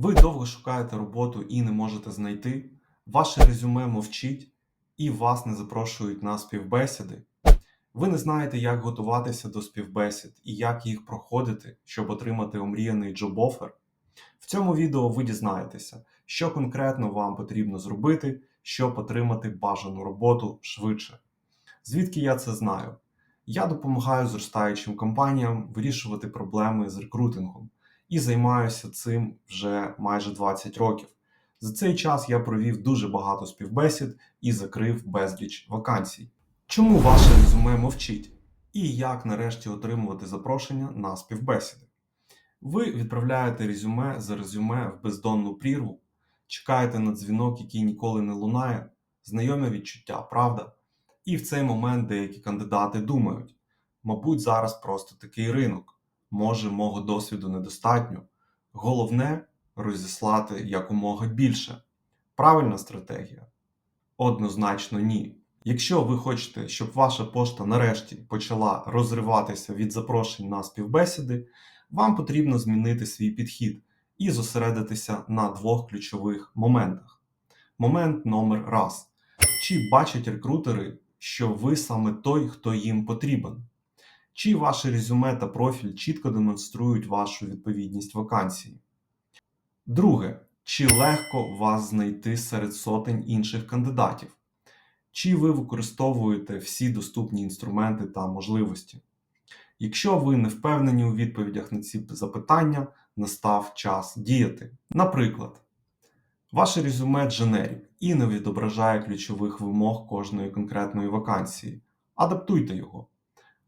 Ви довго шукаєте роботу і не можете знайти, ваше резюме мовчить і вас не запрошують на співбесіди. Ви не знаєте, як готуватися до співбесід і як їх проходити, щоб отримати омріяний джоб-офер. В цьому відео ви дізнаєтеся, що конкретно вам потрібно зробити, щоб отримати бажану роботу швидше. Звідки я це знаю? Я допомагаю зростаючим компаніям вирішувати проблеми з рекрутингом і займаюся цим вже майже 20 років. За цей час я провів дуже багато співбесід і закрив безліч вакансій. Чому ваше резюме мовчить? І як нарешті отримувати запрошення на співбесіди? Ви відправляєте резюме за резюме в бездонну прірву, чекаєте на дзвінок, який ніколи не лунає, знайоме відчуття, правда? І в цей момент деякі кандидати думають: мабуть, зараз просто такий ринок, може, мого досвіду недостатньо. Головне розіслати якомога більше. Правильна стратегія? Однозначно ні. Якщо ви хочете, щоб ваша пошта нарешті почала розриватися від запрошень на співбесіди, вам потрібно змінити свій підхід і зосередитися на двох ключових моментах. Момент номер раз. Чи бачать рекрутери, що ви саме той, хто їм потрібен? Чи ваше резюме та профіль чітко демонструють вашу відповідність вакансії? Друге, чи легко вас знайти серед сотень інших кандидатів? Чи ви використовуєте всі доступні інструменти та можливості? Якщо ви не впевнені у відповідях на ці запитання, настав час діяти. Наприклад, ваше резюме дженерік і не відображає ключових вимог кожної конкретної вакансії. Адаптуйте його.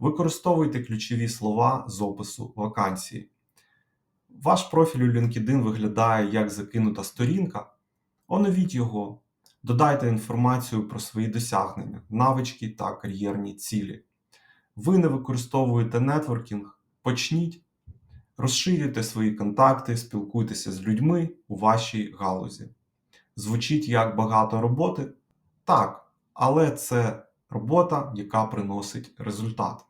Використовуйте ключові слова з опису вакансії. Ваш профіль у LinkedIn виглядає як закинута сторінка. Оновіть його, додайте інформацію про свої досягнення, навички та кар'єрні цілі. Ви не використовуєте нетворкінг, почніть, розширюйте свої контакти, спілкуйтеся з людьми у вашій галузі. Звучить як багато роботи? Так, але це робота, яка приносить результат.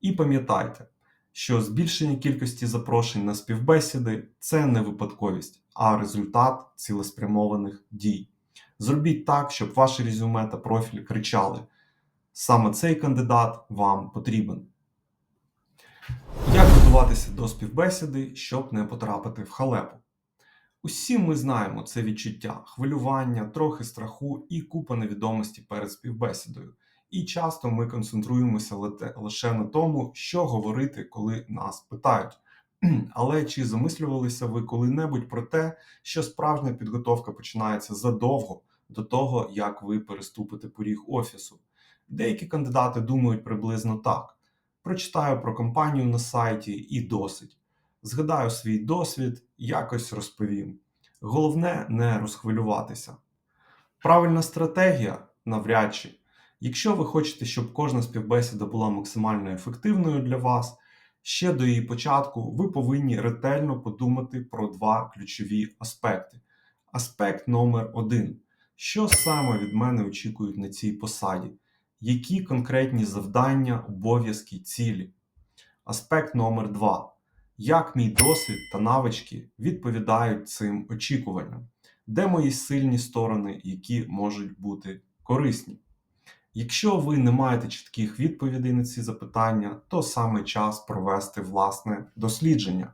І пам'ятайте, що збільшення кількості запрошень на співбесіди це не випадковість, а результат цілеспрямованих дій. Зробіть так, щоб ваше резюме та профіль кричали: саме цей кандидат вам потрібен. Як готуватися до співбесіди, щоб не потрапити в халепу? Усі ми знаємо це відчуття, хвилювання, трохи страху і купа невідомості перед співбесідою. І часто ми концентруємося лише на тому, що говорити, коли нас питають. Але чи замислювалися ви коли-небудь про те, що справжня підготовка починається задовго до того, як ви переступите поріг офісу? Деякі кандидати думають приблизно так: прочитаю про компанію на сайті і досить. Згадаю свій досвід, якось розповім. Головне не розхвилюватися. Правильна стратегія навряд чи. Якщо ви хочете, щоб кожна співбесіда була максимально ефективною для вас, ще до її початку ви повинні ретельно подумати про два ключові аспекти. Аспект номер один. Що саме від мене очікують на цій посаді? Які конкретні завдання, обов'язки, цілі? Аспект номер 2. Як мій досвід та навички відповідають цим очікуванням? Де мої сильні сторони, які можуть бути корисні? Якщо ви не маєте чітких відповідей на ці запитання, то саме час провести власне дослідження.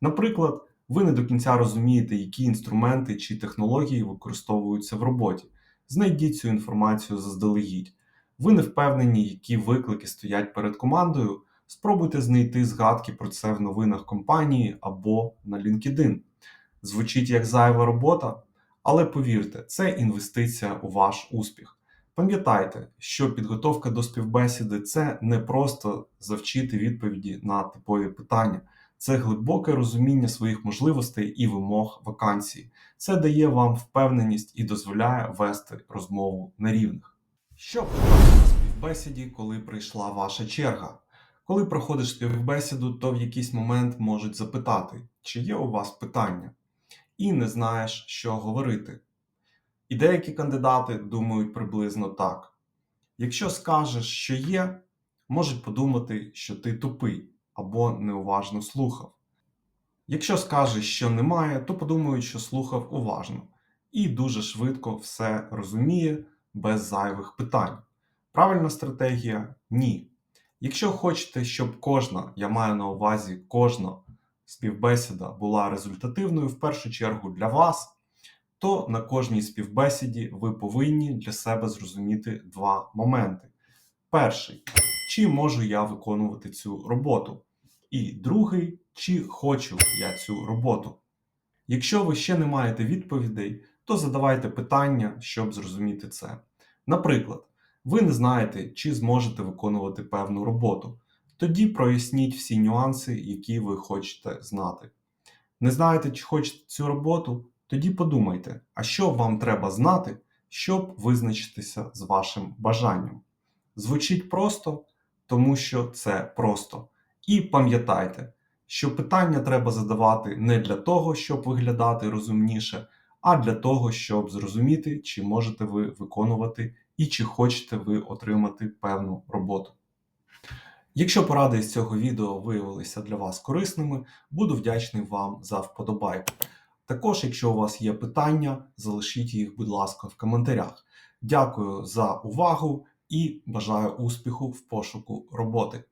Наприклад, ви не до кінця розумієте, які інструменти чи технології використовуються в роботі. Знайдіть цю інформацію заздалегідь. Ви не впевнені, які виклики стоять перед командою. Спробуйте знайти згадки про це в новинах компанії або на LinkedIn. Звучить як зайва робота, але повірте, це інвестиція у ваш успіх. Пам'ятайте, що підготовка до співбесіди це не просто завчити відповіді на типові питання, це глибоке розуміння своїх можливостей і вимог вакансії. Це дає вам впевненість і дозволяє вести розмову на рівних. Що на співбесіді, коли прийшла ваша черга? Коли проходиш співбесіду, то в якийсь момент можуть запитати, чи є у вас питання, і не знаєш, що говорити. І деякі кандидати думають приблизно так: якщо скажеш, що є, можуть подумати, що ти тупий або неуважно слухав. Якщо скаже, що немає, то подумають, що слухав уважно і дуже швидко все розуміє без зайвих питань. Правильна стратегія ні. Якщо хочете, щоб кожна, я маю на увазі кожна співбесіда була результативною в першу чергу для вас, то на кожній співбесіді ви повинні для себе зрозуміти два моменти. Перший, чи можу я виконувати цю роботу? І другий, чи хочу я цю роботу. Якщо ви ще не маєте відповідей, то задавайте питання, щоб зрозуміти це. Наприклад, ви не знаєте, чи зможете виконувати певну роботу. Тоді проясніть всі нюанси, які ви хочете знати. Не знаєте, чи хочете цю роботу? Тоді подумайте, а що вам треба знати, щоб визначитися з вашим бажанням. Звучить просто, тому що це просто. І пам'ятайте, що питання треба задавати не для того, щоб виглядати розумніше, а для того, щоб зрозуміти, чи можете ви виконувати і чи хочете ви отримати певну роботу. Якщо поради з цього відео виявилися для вас корисними, буду вдячний вам за вподобайку. Також, якщо у вас є питання, залишіть їх, будь ласка, в коментарях. Дякую за увагу і бажаю успіху в пошуку роботи.